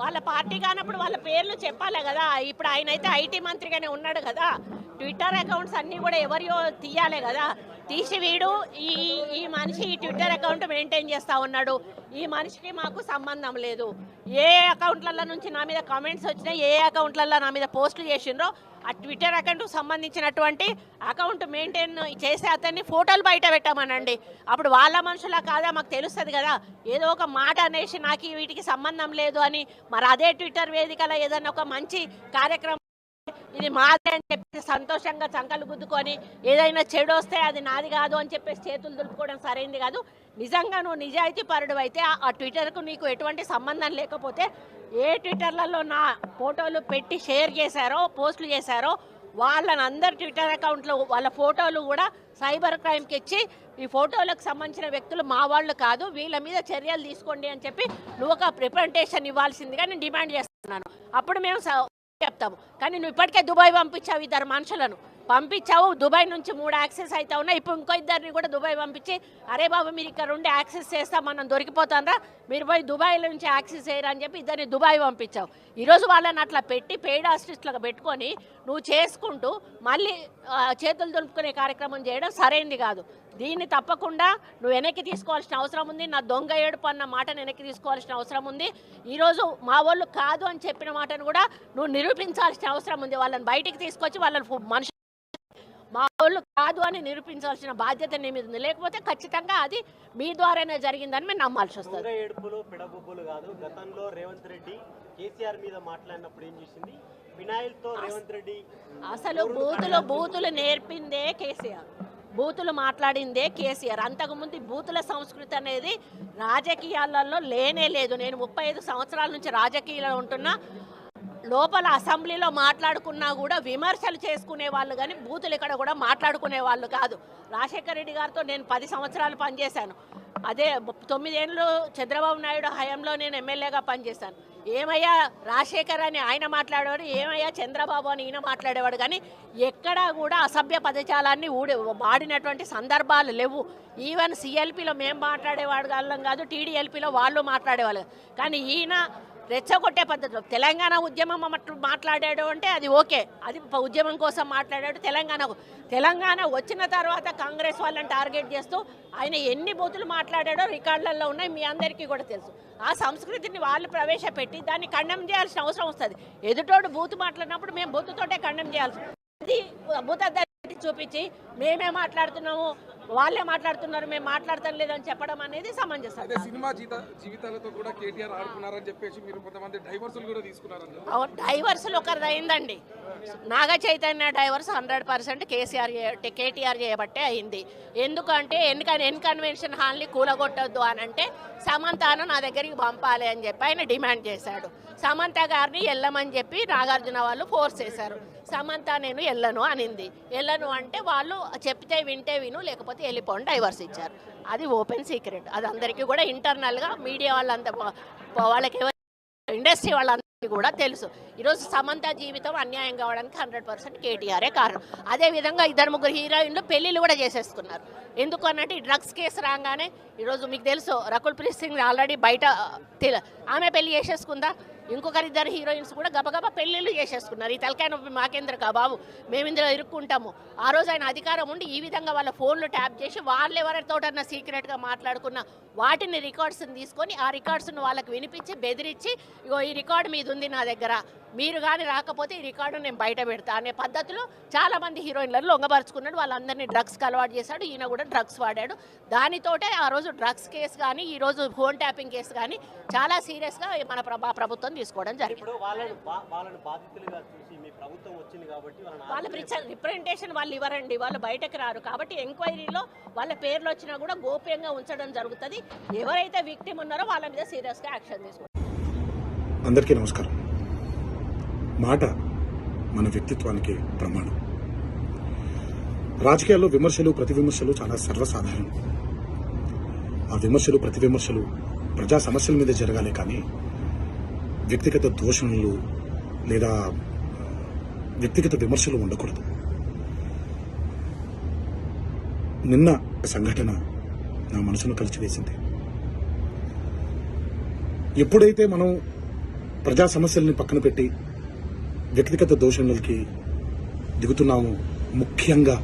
వాళ్ళ పార్టీ కానప్పుడు వాళ్ళ పేర్లు చెప్పాలి కదా. ఇప్పుడు ఆయన అయితే ఐటీ మంత్రిగానే ఉన్నాడు కదా. ట్విట్టర్ అకౌంట్స్ అన్నీ కూడా ఎవరియో తీయాలి కదా. తీసి వీడు ఈ ఈ మనిషి ఈ ట్విట్టర్ అకౌంట్ మెయింటైన్ చేస్తూ ఉన్నాడు. ఈ మనిషికి మాకు సంబంధం లేదు. ఏ అకౌంట్లలో నుంచి నా మీద కామెంట్స్ వచ్చినాయి ఏ అకౌంట్లలో నా మీద పోస్టులు చేసిండ్రో ఆ ట్విట్టర్ అకౌంట్కు సంబంధించినటువంటి అకౌంట్ మెయింటైన్ చేసే అతన్ని ఫోటోలు బయట పెట్టామనండి. అప్పుడు వాళ్ళ మనుషులా కాదా మాకు తెలుస్తుంది కదా. ఏదో ఒక మాట అనేసి నాకు వీటికి సంబంధం లేదు అని మరి అదే ట్విట్టర్ వేదికలో ఏదైనా ఒక మంచి కార్యక్రమం ఇది మాదే అని చెప్పి సంతోషంగా చంకలు గుద్దుకొని ఏదైనా చెడు వస్తే అది నాది కాదు అని చెప్పేసి చేతులు దులుపుకోవడం సరైంది కాదు. నిజంగా నువ్వు నిజాయితీ పరుడు అయితే ఆ ట్విట్టర్కు నీకు ఎటువంటి సంబంధం లేకపోతే ఏ ట్విట్టర్లలో నా ఫోటోలు పెట్టి షేర్ చేశారో పోస్టులు చేశారో వాళ్ళని అందరు ట్విట్టర్ అకౌంట్లో వాళ్ళ ఫోటోలు కూడా సైబర్ క్రైమ్కి ఇచ్చి ఈ ఫోటోలకు సంబంధించిన వ్యక్తులు మా వాళ్ళు కాదు వీళ్ళ మీద చర్యలు తీసుకోండి అని చెప్పి నువ్వు ఒక రిప్రజెంటేషన్ ఇవ్వాల్సిందిగా నేను డిమాండ్ చేస్తున్నాను. అప్పుడు మేము చెప్తాము. కానీ నువ్వు ఇప్పటికే దుబాయ్ పంపించావు ఇద్దరు మనుషులను. పంపించావు దుబాయ్ నుంచి మూడు యాక్సెస్ అయితే ఉన్నాయి. ఇప్పుడు ఇంకో ఇద్దరిని కూడా దుబాయ్ పంపించి అరే బాబు మీరు ఇక్కడ ఉండి యాక్సెస్ చేస్తా మనం దొరికిపోతాంరా మీరు పోయి దుబాయ్ నుంచి యాక్సెస్ చేయరు అని చెప్పి ఇద్దరిని దుబాయ్ పంపించావు. ఈరోజు వాళ్ళని అట్లా పెట్టి పెయిడ్ ఆర్టిస్టులకు పెట్టుకొని నువ్వు చేసుకుంటూ మళ్ళీ చేతులు దులుపుకునే కార్యక్రమం చేయడం సరైంది కాదు. దీన్ని తప్పకుండా నువ్వు వెనక్కి తీసుకోవాల్సిన అవసరం ఉంది. నా దొంగ ఏడుపు అన్న మాటను వెనక్కి తీసుకోవాల్సిన అవసరం ఉంది. ఈరోజు మా వాళ్ళు కాదు అని చెప్పిన మాటను కూడా నువ్వు నిరూపించాల్సిన అవసరం ఉంది. వాళ్ళని బయటికి తీసుకొచ్చి వాళ్ళని మనుషులు వాళ్ళు కాదు అని నిరూపించాల్సిన బాధ్యత నీ మీద ఉంది. లేకపోతే ఖచ్చితంగా అది మీ ద్వారానే జరిగిందని మేము నమ్మాల్సి వస్తుంది. ఏడుపులు పిడబుబ్బులు కాదు. గతంలో రేవంత్ రెడ్డి కేసీఆర్ మీద మాట్లాడినప్పుడు ఏం చేసింది? వినాయల్తో రేవంత్ రెడ్డి అసలు బూతులు బూతులు నేర్పిందే కేసీఆర్. బూతులు మాట్లాడిందే కేసీఆర్. అంతకుముందు బూతుల సంస్కృతి అనేది రాజకీయాలలో లేనే లేదు. నేను ముప్పై ఐదు సంవత్సరాల నుంచి రాజకీయాల్లో ఉంటున్నా. లోపల అసెంబ్లీలో మాట్లాడుకున్నా కూడా విమర్శలు చేసుకునే వాళ్ళు కానీ బూతులు ఇక్కడ కూడా మాట్లాడుకునే వాళ్ళు కాదు. రాజశేఖర రెడ్డి గారితో నేను పది సంవత్సరాలు పనిచేశాను. అదే తొమ్మిదేళ్ళు చంద్రబాబు నాయుడు హయాంలో నేను ఎమ్మెల్యేగా పనిచేశాను. ఏమయ్యా రాజశేఖర్ అని ఆయన మాట్లాడేవాడు ఏమయ్యా చంద్రబాబు అని ఈయన మాట్లాడేవాడు కానీ ఎక్కడా కూడా అసభ్య పదజాలాన్ని ఊడి వాడినటువంటి సందర్భాలు లేవు. ఈవెన్ సిఎల్పిలో మేము మాట్లాడేవాడు వాళ్ళం కాదు టీడీఎల్పీలో వాళ్ళు మాట్లాడేవాళ్ళు. కానీ ఈయన రెచ్చగొట్టే పద్ధతిలో. తెలంగాణ ఉద్యమం అన్నట్లు మాట్లాడాడు అంటే అది ఓకే. అది ఉద్యమం కోసం మాట్లాడాడు తెలంగాణకు తెలంగాణ వచ్చిన తర్వాత కాంగ్రెస్ వాళ్ళని టార్గెట్ చేస్తూ ఆయన ఎన్ని బూతులు మాట్లాడాడో రికార్డులలో ఉన్నాయి మీ అందరికీ కూడా తెలుసు. ఆ సంస్కృతిని వాళ్ళు ప్రవేశపెట్టి దాన్ని ఖండం చేయాల్సిన అవసరం వస్తుంది. ఎదుటోడు బూతు మాట్లాడినప్పుడు మేము బూతుతోటే ఖండం చేయాల్సి అది బూత చూపించి మేమే మాట్లాడుతున్నాము వాళ్ళే మాట్లాడుతున్నారు మేము మాట్లాడతాం లేదని చెప్పడం అనేది సమంజసం. సినిమా జీవితాలతో కూడా కేటీఆర్ ఆడుకున్నారని చెప్పేసి మీరు కొంతమంది డైవర్సులు కూడా డైవర్సులు ఒకరిది అయిందండి. Naga Chaitanya divorce hundred percent KCR KTR చేయబట్టే అయింది. ఎందుకంటే ఎన్నికన్ ఎన్ కన్వెన్షన్ హాల్ని కూలగొట్టొద్దు అని అంటే సమంతను నా దగ్గరికి పంపాలి అని చెప్పి ఆయన డిమాండ్ చేశాడు. సమంత గారిని వెళ్ళమని చెప్పి నాగార్జున వాళ్ళు ఫోర్స్ చేశారు. సమంత నేను వెళ్ళను అనింది. వెళ్ళను అంటే వాళ్ళు చెప్తే వింటే విను లేకపోతే వెళ్ళిపోండి డైవర్స్ ఇచ్చారు. అది ఓపెన్ సీక్రెట్. అది అందరికీ కూడా ఇంటర్నల్గా మీడియా వాళ్ళంతా వాళ్ళకి ఇండస్ట్రీ వాళ్ళందరికీ కూడా తెలుసు. ఈరోజు సమంత జీవితం అన్యాయం కావడానికి హండ్రెడ్ పర్సెంట్ కేటీఆరే కారణం. అదేవిధంగా ఇద్దరు ముగ్గురు హీరోయిన్లు పెళ్ళిళ్ళు కూడా చేసేసుకున్నారు. ఎందుకు అన్నట్టు ఈ డ్రగ్స్ కేసు రాగానే ఈరోజు మీకు తెలుసు రకుల్ ప్రీత్ సింగ్ ఆల్రెడీ బయట ఆమె పెళ్ళి చేసేసుకుందా? ఇంకొకరి ఇద్దరు హీరోయిన్స్ కూడా గబగబా పెళ్ళిళ్ళు చేసేసుకున్నారు. ఈ తలకాయ నొప్పి మాకేంద్ర బాబు? మేము ఇందులో ఇరుక్కుంటాము. ఆ రోజు ఆయన అధికారం ఉండి ఈ విధంగా వాళ్ళ ఫోన్లు ట్యాప్ చేసి వాళ్ళు ఎవరితోటన్నా సీక్రెట్గా మాట్లాడుకున్న వాటిని రికార్డ్స్ని తీసుకొని ఆ రికార్డ్స్ను వాళ్ళకి వినిపించి బెదిరించి ఇగో ఈ రికార్డు మీద ఉంది నా దగ్గర. మీరు కానీ రాకపోతే ఈ రికార్డు నేను బయట పెడతా అనే పద్ధతిలో చాలామంది హీరోయిన్లను లొంగపరుచుకున్నాడు. వాళ్ళందరినీ డ్రగ్స్కి అలవాటు చేశాడు. ఈయన కూడా డ్రగ్స్ వాడాడు. దానితోటే ఆ రోజు డ్రగ్స్ కేసు కానీ ఈరోజు ఫోన్ ట్యాపింగ్ కేసు కానీ చాలా సీరియస్గా మన ప్రభా ప్రభుత్వం తీసుకోవడం జరిగింది. ఇప్పుడు వాళ్ళని బా- వాళ్ళని బాధితులుగా చూసి మీ ప్రభుత్వం వచ్చింది కాబట్టి వాళ్ళని వాళ్ళ రిప్రజెంటేషన్ వాళ్ళు ఇవ్వరండి. వాళ్ళు బయటకు రారు. కాబట్టి ఎంక్వైరీలో వాళ్ళ పేర్లు వచ్చినా కూడా గోప్యంగా ఉంచడం జరుగుతుంది. ఎవరైతే విక్టిమ్ ఉన్నారో వాళ్ళ మీద సీరియస్గా యాక్షన్ తీసుకుంటారు అందరికీ నమస్కారం. మాట మన వ్యక్తిత్వానికి ప్రమాణం. రాజకీయాల్లో విమర్శలు ప్రతి విమర్శలు చాలా సర్వసాధారణం. ఆ విమర్శలు ప్రతి విమర్శలు ప్రజా సమస్యల మీద జరగాలి కానీ వ్యక్తిగత దోషణలు లేదా వ్యక్తిగత విమర్శలు ఉండకూడదు. నిన్న సంఘటన నా మనసును కలిచివేసింది. ఎప్పుడైతే మనం ప్రజా సమస్యల్ని పక్కన పెట్టి వ్యక్తిగత దోషణలకి దిగుతున్నాము ముఖ్యంగా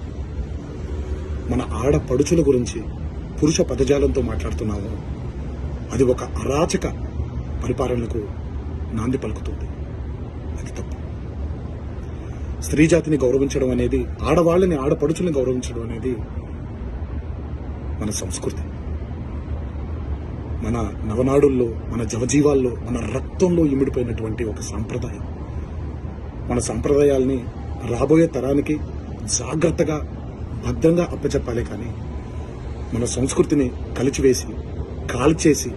మన ఆడపడుచుల గురించి పురుష పదజాలంతో మాట్లాడుతున్నాము అది ఒక అరాచక పరిపాలనకు నాంది పలుకుతుంది. అది తప్పు. స్త్రీ జాతిని గౌరవించడం అనేది ఆడవాళ్ళని ఆడపడుచుల్ని గౌరవించడం అనేది మన సంస్కృతి. మన నవనాడుల్లో మన జవజీవాల్లో మన రక్తంలో ఇమిడిపోయినటువంటి ఒక సాంప్రదాయం. మన సాంప్రదాయాల్ని రాబోయే తరానికి జాగ్రత్తగా భద్రంగా అప్పచెప్పాలి కానీ మన సంస్కృతిని కలిచివేసి కాల్చేసి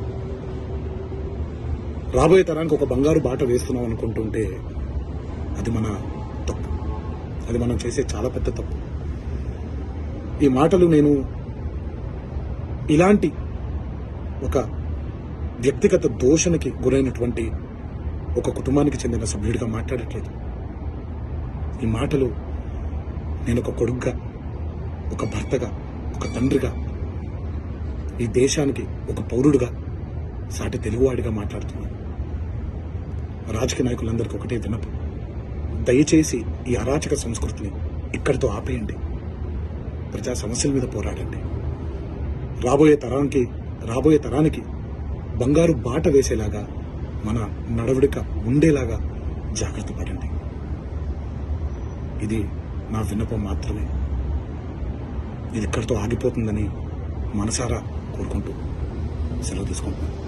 రాబోయే తరానికి ఒక బంగారు బాట వేస్తున్నాం అనుకుంటుంటే అది మన తప్పు. అది మనం చేసే చాలా పెద్ద తప్పు. ఈ మాటలు నేను ఇలాంటి ఒక వ్యక్తిగత దోషణకి గురైనటువంటి ఒక కుటుంబానికి చెందిన సభ్యుడిగా మాట్లాడట్లేదు. ఈ మాటలు నేను ఒక కొడుగ్గా ఒక భర్తగా ఒక తండ్రిగా ఈ దేశానికి ఒక పౌరుడుగా సాటి తెలుగువాడిగా మాట్లాడుతున్నాను. రాజకీయ నాయకులందరికీ ఒకటే వినపు దయచేసి ఈ అరాచక సంస్కృతిని ఇక్కడితో ఆపేయండి. ప్రజా సమస్యల మీద పోరాడండి. రాబోయే తరానికి రాబోయే తరానికి బంగారు బాట వేసేలాగా మన నడవడిక ఉండేలాగా జాగ్రత్త పడండి. ఇది నా విన్నపం మాత్రమే. ఇది ఇక్కడితో ఆగిపోతుందని మనసారా కోరుకుంటూ సెలవు తీసుకుంటున్నాను.